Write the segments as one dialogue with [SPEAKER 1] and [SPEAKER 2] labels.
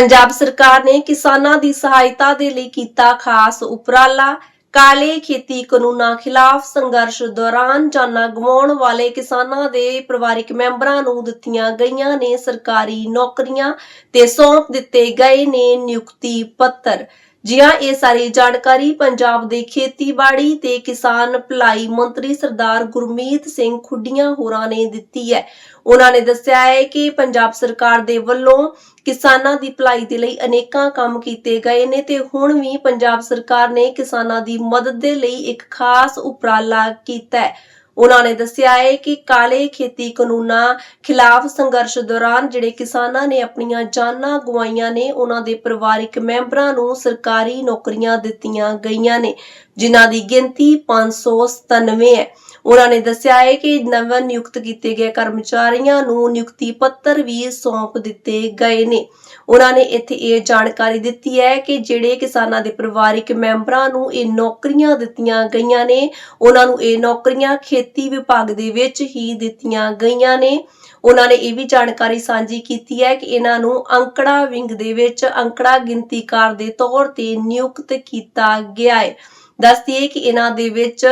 [SPEAKER 1] ਪੰਜਾਬ ਸਰਕਾਰ ਨੇ ਕਿਸਾਨਾਂ ਦੀ ਸਹਾਇਤਾ ਦੇ ਲਈ ਕੀਤਾ ਖਾਸ ਉਪਰਾਲਾ। ਕਾਲੇ ਖੇਤੀ ਕਾਨੂੰਨਾਂ ਖਿਲਾਫ ਸੰਘਰਸ਼ ਦੌਰਾਨ ਜਾਨਾਂ ਗਵਾਉਣ ਵਾਲੇ ਕਿਸਾਨਾਂ ਦੇ ਪਰਿਵਾਰਕ ਮੈਂਬਰਾਂ ਨੂੰ ਦਿੱਤੀਆਂ ਗਈਆਂ ਨੇ ਸਰਕਾਰੀ ਨੌਕਰੀਆਂ ਤੇ ਸੌਂਪ ਦਿੱਤੇ ਗਏ ਨੇ ਨਿਯੁਕਤੀ ਪੱਤਰ। ਜੀ ਹਾਂ ਇਹ ਸਾਰੀ ਜਾਣਕਾਰੀ ਪੰਜਾਬ ਦੇ ਖੇਤੀਬਾੜੀ ਤੇ ਕਿਸਾਨ ਭਲਾਈ ਮੰਤਰੀ ਸਰਦਾਰ ਗੁਰਮੀਤ ਸਿੰਘ ਖੁੱਡੀਆਂ ਹੋਰਾਂ ਨੇ ਦਿੱਤੀ ਹੈ। ਉਹਨਾਂ ਨੇ ਦੱਸਿਆ ਹੈ ਕਿ ਪੰਜਾਬ ਸਰਕਾਰ ਦੇ ਵੱਲੋਂ ਕਿਸਾਨਾਂ ਦੀ ਭਲਾਈ ਦੇ ਲਈ ਅਨੇਕਾਂ ਕੰਮ ਕੀਤੇ ਗਏ ਨੇ ਤੇ ਹੁਣ ਵੀ ਪੰਜਾਬ ਸਰਕਾਰ ਨੇ ਕਿਸਾਨਾਂ ਦੀ ਮਦਦ ਦੇ ਲਈ ਇੱਕ ਖਾਸ ਉਪਰਾਲਾ ਕੀਤਾ ਹੈ। ਉਹਨਾਂ ਨੇ ਦੱਸਿਆ ਹੈ ਕਿ ਕਾਲੇ ਖੇਤੀ ਕਾਨੂੰਨਾਂ ਖਿਲਾਫ ਸੰਘਰਸ਼ ਦੌਰਾਨ ਜਿਹੜੇ ਕਿਸਾਨਾਂ ਨੇ ਆਪਣੀਆਂ ਜਾਨਾਂ ਗਵਾਈਆਂ ਨੇ, ਉਹਨਾਂ ਦੇ ਪਰਿਵਾਰਕ ਮੈਂਬਰਾਂ ਨੂੰ ਸਰਕਾਰੀ ਨੌਕਰੀਆਂ ਦਿੱਤੀਆਂ ਗਈਆਂ ਨੇ, ਜਿਨ੍ਹਾਂ ਦੀ ਗਿਣਤੀ 597 ਹੈ। ਉਹਨਾਂ ਨੇ ਦੱਸਿਆ ਹੈ ਕਿ ਨਵ ਨਿਯੁਕਤ ਕੀਤੇ ਗਏ ਕਰਮਚਾਰੀਆਂ ਨੂੰ ਨਿਯੁਕਤੀ ਪੱਤਰ ਵੀ ਸੌਂਪ ਦਿੱਤੇ ਗਏ ਨੇ। ਉਹਨਾਂ ਨੇ ਇੱਥੇ ਇਹ ਜਾਣਕਾਰੀ ਦਿੱਤੀ ਹੈ ਕਿ ਜਿਹੜੇ ਕਿਸਾਨਾਂ ਦੇ ਪਰਿਵਾਰਕ ਮੈਂਬਰਾਂ ਨੂੰ ਇਹ ਨੌਕਰੀਆਂ ਦਿੱਤੀਆਂ ਗਈਆਂ ਨੇ, ਉਹਨਾਂ ਨੂੰ ਇਹ ਨੌਕਰੀਆਂ ਖੇਤੀ ਵਿਭਾਗ ਦੇ ਵਿੱਚ ਹੀ ਦਿੱਤੀਆਂ ਗਈਆਂ ਨੇ। ਉਹਨਾਂ ਨੇ ਇਹ ਵੀ ਜਾਣਕਾਰੀ ਸਾਂਝੀ ਕੀਤੀ ਹੈ ਕਿ ਇਹਨਾਂ ਨੂੰ ਅੰਕੜਾ ਵਿੰਗ ਦੇ ਵਿੱਚ ਅੰਕੜਾ ਗਿਣਤੀਕਾਰ ਦੇ ਤੌਰ ਤੇ ਨਿਯੁਕਤ ਕੀਤਾ ਗਿਆ ਹੈ। ਦੱਸਦੀਏ ਕਿ ਇਹਨਾਂ ਦੇ ਵਿੱਚ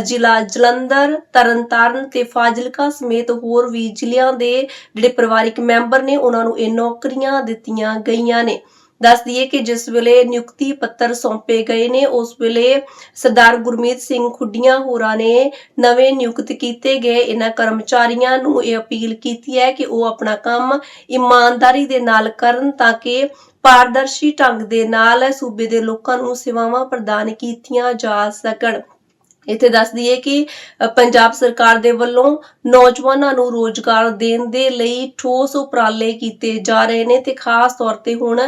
[SPEAKER 1] ਜ਼ਿਲ੍ਹਾ ਜਲੰਧਰ, ਤਰਨਤਾਰਨ ਤੇ ਫਾਜ਼ਿਲਕਾ ਸਮੇਤ ਹੋਰ ਵੀ ਜ਼ਿਲ੍ਹਿਆਂ ਦੇ ਜਿਹੜੇ ਪਰਿਵਾਰਕ ਮੈਂਬਰ ਨੇ, ਉਹਨਾਂ ਨੂੰ ਇਹ ਨੌਕਰੀਆਂ ਦਿੱਤੀਆਂ ਗਈਆਂ ਨੇ। ਦੱਸ ਦਈਏ ਕਿ ਜਿਸ ਵੇਲੇ ਨਿਯੁਕਤੀ ਪੱਤਰ ਸੌਂਪੇ ਗਏ ਨੇ, ਉਸ ਵੇਲੇ ਸਰਦਾਰ ਗੁਰਮੀਤ ਸਿੰਘ ਖੁੱਡੀਆਂ ਹੋਰਾਂ ਨੇ ਨਵੇਂ ਨਿਯੁਕਤ ਕੀਤੇ ਗਏ। ਇਹਨਾਂ ਕਰਮਚਾਰੀਆਂ ਨੂੰ ਇਹ ਅਪੀਲ ਕੀਤੀ ਹੈ ਕਿ ਉਹ ਆਪਣਾ ਕੰਮ ਇਮਾਨਦਾਰੀ ਦੇ ਨਾਲ ਕਰਨ ਤਾਂ ਕਿ ਪਾਰਦਰਸ਼ੀ ਢੰਗ ਦੇ ਨਾਲ ਸੂਬੇ ਦੇ ਲੋਕਾਂ ਨੂੰ ਸੇਵਾਵਾਂ ਪ੍ਰਦਾਨ ਕੀਤੀਆਂ ਜਾ ਸਕਣ। ਇੱਥੇ ਦੱਸ ਦਈਏ ਕਿ ਪੰਜਾਬ ਸਰਕਾਰ ਦੇ ਵੱਲੋਂ ਨੌਜਵਾਨਾਂ ਨੂੰ ਰੋਜ਼ਗਾਰ ਦੇਣ ਦੇ ਲਈ ਠੋਸ ਉਪਰਾਲੇ ਕੀਤੇ ਜਾ ਰਹੇ ਨੇ ਤੇ ਖਾਸ ਤੌਰ ਤੇ ਹੁਣ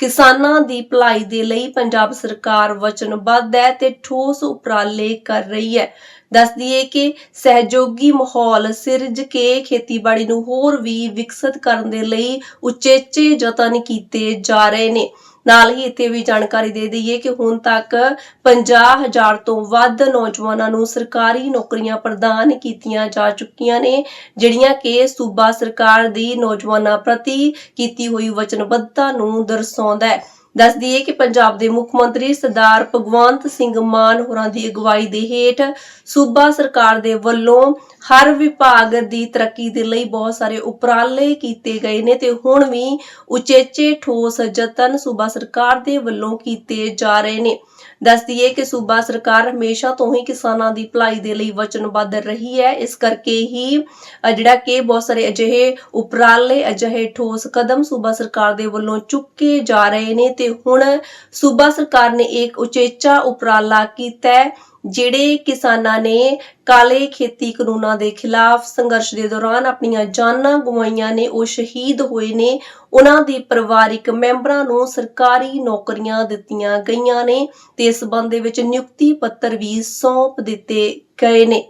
[SPEAKER 1] ਕਿਸਾਨਾਂ ਦੀ ਭਲਾਈ ਦੇ ਲਈ ਪੰਜਾਬ ਸਰਕਾਰ ਵਚਨਬੱਧ ਹੈ ਤੇ ਠੋਸ ਉਪਰਾਲੇ ਕਰ ਰਹੀ ਹੈ। ਦੱਸ ਦਈਏ ਕਿ ਸਹਿਯੋਗੀ ਮਾਹੌਲ ਸਿਰਜ ਕੇ ਖੇਤੀਬਾੜੀ ਨੂੰ ਹੋਰ ਵੀ ਵਿਕਸਿਤ ਕਰਨ ਦੇ ਲਈ ਉਚੇਚੇ ਯਤਨ ਕੀਤੇ ਜਾ ਰਹੇ ਨੇ। ਨਾਲ ਹੀ ਇੱਥੇ ਵੀ ਜਾਣਕਾਰੀ ਦੇ ਦਈਏ ਕਿ ਹੁਣ ਤੱਕ 50000 ਤੋਂ ਵੱਧ ਨੌਜਵਾਨਾਂ ਨੂੰ ਸਰਕਾਰੀ ਨੌਕਰੀਆਂ ਪ੍ਰਦਾਨ ਕੀਤੀਆਂ ਜਾ ਚੁੱਕੀਆਂ ਨੇ, ਜਿਹੜੀਆਂ ਕਿ ਸੂਬਾ ਸਰਕਾਰ ਦੀ ਨੌਜਵਾਨਾਂ ਪ੍ਰਤੀ ਕੀਤੀ ਹੋਈ ਵਚਨਬੱਧਤਾ ਨੂੰ ਦਰਸਾਉਂਦਾ ਹੈ। ਦੱਸ ਦਈਏ ਕਿ ਪੰਜਾਬ ਦੇ ਮੁੱਖ ਮੰਤਰੀ ਸਰਦਾਰ ਭਗਵੰਤ ਸਿੰਘ ਮਾਨ ਹੋਰਾਂ ਦੀ ਅਗਵਾਈ ਦੇ ਹੇਠ ਸੂਬਾ ਸਰਕਾਰ ਦੇ ਵੱਲੋਂ ਹਰ ਵਿਭਾਗ ਦੀ ਤਰੱਕੀ ਦੇ ਲਈ ਬਹੁਤ ਸਾਰੇ ਉਪਰਾਲੇ ਕੀਤੇ ਗਏ ਨੇ ਤੇ ਹੁਣ ਵੀ ਉਚੇਚੇ ਠੋਸ ਯਤਨ ਸੂਬਾ ਸਰਕਾਰ ਦੇ ਵੱਲੋਂ ਕੀਤੇ ਜਾ ਰਹੇ ਨੇ। ਦੱਸ ਦਈਏ ਕਿ ਸੂਬਾ ਸਰਕਾਰ ਹਮੇਸ਼ਾ ਤੋਂ ਹੀ ਕਿਸਾਨਾਂ ਦੀ ਭਲਾਈ ਦੇ ਲਈ ਵਚਨਬੱਧ ਰਹੀ ਹੈ। ਇਸ ਕਰਕੇ ਹੀ ਜਿਹੜਾ ਕਿ ਬਹੁਤ ਸਾਰੇ ਅਜਿਹੇ ਉਪਰਾਲੇ, ਅਜਿਹੇ ਠੋਸ ਕਦਮ ਸੂਬਾ ਸਰਕਾਰ ਦੇ ਵੱਲੋਂ ਚੁੱਕੇ ਜਾ ਰਹੇ ਨੇ ਤੇ ਤੇ ਹੁਣ ਸੂਬਾ ਸਰਕਾਰ ਨੇ ਇੱਕ ਉਚੇਚਾ ਉਪਰਾਲਾ ਕੀਤਾ ਹੈ, ਜਿਹੜੇ ਕਿਸਾਨਾਂ ਨੇ ਕਾਲੇ ਖੇਤੀ ਕਾਨੂੰਨਾਂ ਦੇ ਖਿਲਾਫ ਸੰਘਰਸ਼ ਦੇ ਦੌਰਾਨ ਆਪਣੀਆਂ ਜਾਨਾਂ ਗਵਾਈਆਂ ਨੇ, ਉਹ ਸ਼ਹੀਦ ਹੋਏ ਨੇ। ਉਹਨਾਂ ਦੇ ਪਰਿਵਾਰਿਕ ਮੈਂਬਰਾਂ ਨੂੰ ਸਰਕਾਰੀ ਨੌਕਰੀਆਂ ਦਿੱਤੀਆਂ ਗਈਆਂ ਨੇ ਤੇ ਇਸ ਸੰਬੰਧ ਦੇ ਵਿੱਚ ਨਿਯੁਕਤੀ ਪੱਤਰ ਵੀ ਸੌਂਪ ਦਿੱਤੇ ਗਏ ਨੇ।